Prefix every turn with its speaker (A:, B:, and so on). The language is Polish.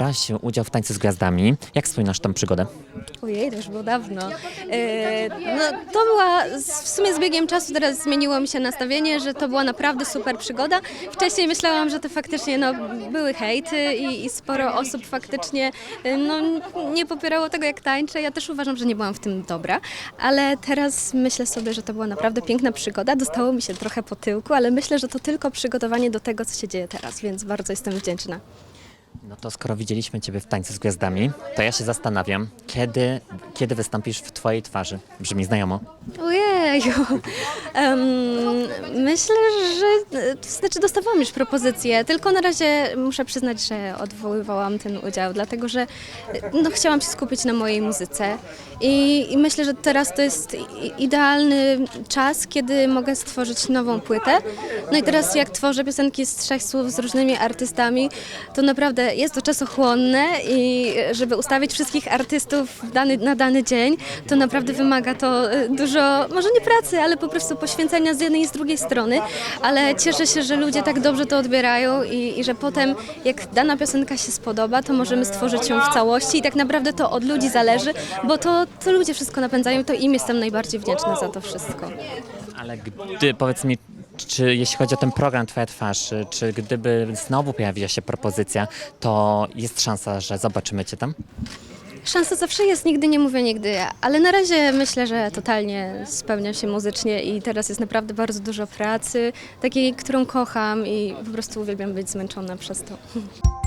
A: brałaś udział w Tańcu z Gwiazdami. Jak wspominasz tą przygodę?
B: Ojej, to już było dawno. E, no, to była w sumie z biegiem czasu teraz zmieniło mi się nastawienie, że to była naprawdę super przygoda. Wcześniej myślałam, że to faktycznie no, były hejty i, i sporo osób faktycznie e, no, nie popierało tego, jak tańczę. Ja też uważam, że nie byłam w tym dobra, ale teraz myślę sobie, że to była naprawdę piękna przygoda. Dostało mi się trochę po tyłku, ale myślę, że to tylko przygotowanie do tego, co się dzieje teraz, więc bardzo jestem wdzięczna.
A: No to skoro widzieliśmy Ciebie w Tańcu z Gwiazdami, to ja się zastanawiam, kiedy, kiedy wystąpisz w Twojej twarzy? Brzmi znajomo.
B: Ojeju. Em, myślę, że to znaczy dostawałam już propozycje, tylko na razie muszę przyznać, że odwoływałam ten udział, dlatego że no, chciałam się skupić na mojej muzyce i, i myślę, że teraz to jest idealny czas, kiedy mogę stworzyć nową płytę. No i teraz jak tworzę piosenki z trzech słów z różnymi artystami, to naprawdę jest to czasochłonne i żeby ustawić wszystkich artystów w dany, na dany dzień, to naprawdę wymaga to y, dużo, może nie pracy, ale po prostu poświęcenia z jednej i z drugiej strony, ale cieszę się, że ludzie tak dobrze to odbierają i, i że potem jak dana piosenka się spodoba, to możemy stworzyć ją w całości i tak naprawdę to od ludzi zależy, bo to, to ludzie wszystko napędzają, to im jestem najbardziej wdzięczna za to wszystko.
A: Ale gdy, powiedz mi, czy jeśli chodzi o ten program Twoja twarz, czy gdyby znowu pojawiła się propozycja, to jest szansa, że zobaczymy Cię tam?
B: Szansa zawsze jest, nigdy nie mówię nigdy, ale na razie myślę, że totalnie spełniam się muzycznie i teraz jest naprawdę bardzo dużo pracy, takiej, którą kocham i po prostu uwielbiam być zmęczona przez to.